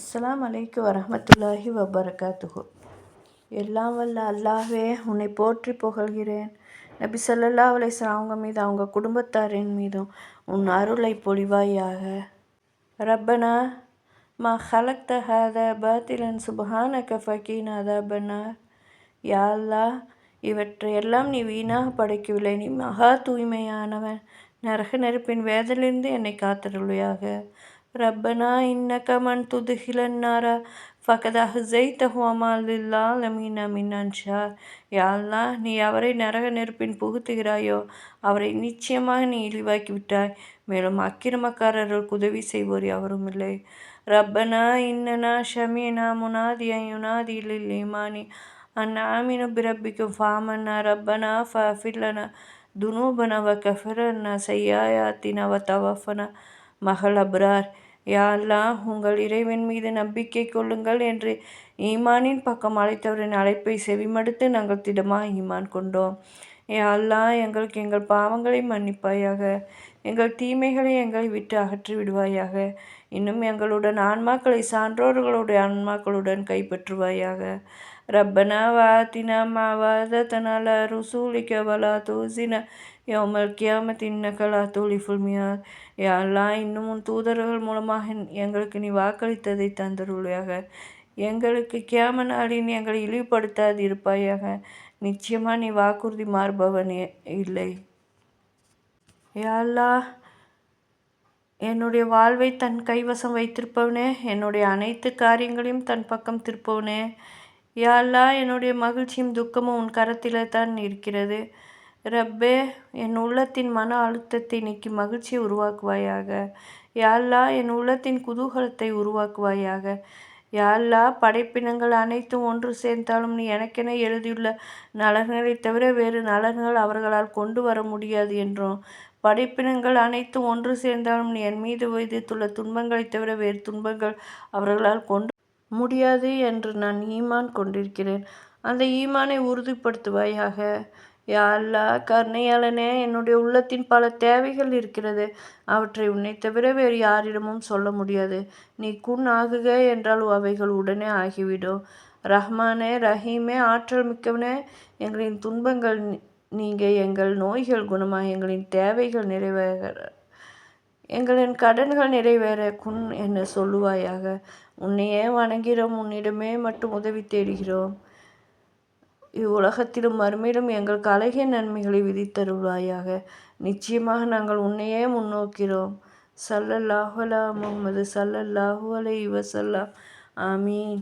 அஸ்லாம் அலைக்கு வரமத்துல்லாஹி வபரகாத்துகு எல்லாம் வல்ல அல்லாஹ்வே உன்னை போற்றி புகழ்கிறேன். நபி ஸல்லல்லாஹு அலைஹி அவங்க மீது அவங்க குடும்பத்தாரின் மீதும் உன் அருளை பொழிவாயாக. ரப்பனா மா ஹலக்த ஹாத பாத்திலன் சுபஹான கஃபகீன் அதாபன்னார் யா அல்லாஹ் இவற்றை எல்லாம் நீ வீணாக படைக்கவில்லை. நீ மகா தூய்மையானவன். நரக நெருப்பின் வேதலிருந்து என்னை ரப்பனா இன்னக கமன் துதுகிலன்னாரா ஃபகத் அஹ்ஸைத்தஹு அமாலில்லா லமீன மின் அன்ஷார் யா நீ அவரை நரக நெருப்பின் புகுத்துகிறாயோ அவரை நிச்சயமாக நீ இழிவாக்கி விட்டாய் மேலும் அக்கிரமக்காரர்களுக்கு உதவி செய்வோர் யாவரும் இல்லை. ரப்பனா இன்னனா ஷமீனா முனாதி யுனாதி லில் ஈமானி. அன் ஆமினு பிரபிக்கும் ஃபாமன்னா ரப்பனா ஃபில்லனா துனூபன வ கஃபிரன்னா செய்யாயாத்தின வ தவஃபன மகள் அப்ரார் யா உங்கள் இறைவன் மீது நம்பிக்கை கொள்ளுங்கள் என்று ஈமானின் பக்கம் அழைத்தவரின் அழைப்பை செவிமடுத்து நாங்கள் திடமாக ஈமான் கொண்டோம். யா எங்களுக்கு எங்கள் பாவங்களை மன்னிப்பாயாக எங்கள் தீமைகளை எங்களை விட்டு அகற்றி விடுவாயாக இன்னும் எங்களுடன் ஆன்மாக்களை சான்றோர்களுடைய ஆன்மாக்களுடன் கைப்பற்றுவாயாக. ரப்பனா வாத்தினா மாவாதத்தனால ருசூலிக்க வலா தூசின யோமல் கியாமத் இன்னகலா தூளிஃபுல் மியார் யாரெல்லாம் இன்னும் உன் தூதர்கள் மூலமாக எங்களுக்கு நீ வாக்களித்ததை தந்தருளியாக. எங்களுக்கு கியாம நாளின் எங்களை இழிவுபடுத்தாது இருப்பாயாக நிச்சயமாக நீ வாக்குறுதி மாறுபவன் இல்லை. யாழ்லா என்னுடைய வாழ்வை தன் கைவசம் வைத்திருப்பவனே. என்னுடைய அனைத்து காரியங்களையும் தன் பக்கம் திருப்பவனே. யாழ்லா என்னுடைய மகிழ்ச்சியும் துக்கமும் உன் கரத்தில் தான் இருக்கிறது. ரப்பே என் உள்ளத்தின் மன அழுத்தத்தை நீக்கி மகிழ்ச்சியை உருவாக்குவாயாக. யாழ்லா என் உள்ளத்தின் குதூகலத்தை உருவாக்குவாயாக. யாழ்லா படைப்பினங்கள் அனைத்தும் ஒன்று சேர்ந்தாலும் நீ எனக்கென எழுதியுள்ள நலன்களை தவிர வேறு நலன்கள் அவர்களால் கொண்டு வர முடியாது என்றும். படைப்பினங்கள் அனைத்தும் ஒன்று சேர்ந்தாலும் நீ என் மீது விதித்துள்ள துன்பங்களை தவிர வேறு துன்பங்கள் அவர்களால் கொண்டு முடியாது என்று நான் ஈமான் கொண்டிருக்கிறேன். அந்த ஈமானை உறுதிப்படுத்துவாயாக. யாழ்லா அல்லா கருணையாளனே என்னுடைய உள்ளத்தின் பல தேவைகள் இருக்கிறது. அவற்றை உன்னை தவிர வேறு யாரிடமும் சொல்ல முடியாது. நீ குண் ஆகுக என்றால் அவைகள் உடனே ஆகிவிடும். ரஹ்மானே ரஹீமே ஆற்றல் மிக்கவனே எங்களின் துன்பங்கள் நீங்க எங்கள் நோய்கள் குணமாக எங்களின் தேவைகள் நிறைவேற எங்களின் கடன்கள் நிறைவேற குன் என்ன சொல்லுவாயாக. உன்னையே வணங்கிறோம் உன்னிடமே மட்டும் உதவி தேடுகிறோம். இவ்வுலகத்திலும் மறுமையிலும் எங்களுக்கு அழகிய நன்மைகளை விதித்தருள்வாயாக. நிச்சயமாக நாங்கள் உன்னையே முன்னோக்கிறோம். சல்லல்லாஹுலா முகமது சல்லல்லாஹு அலை வசல்லாம் ஆமீன்.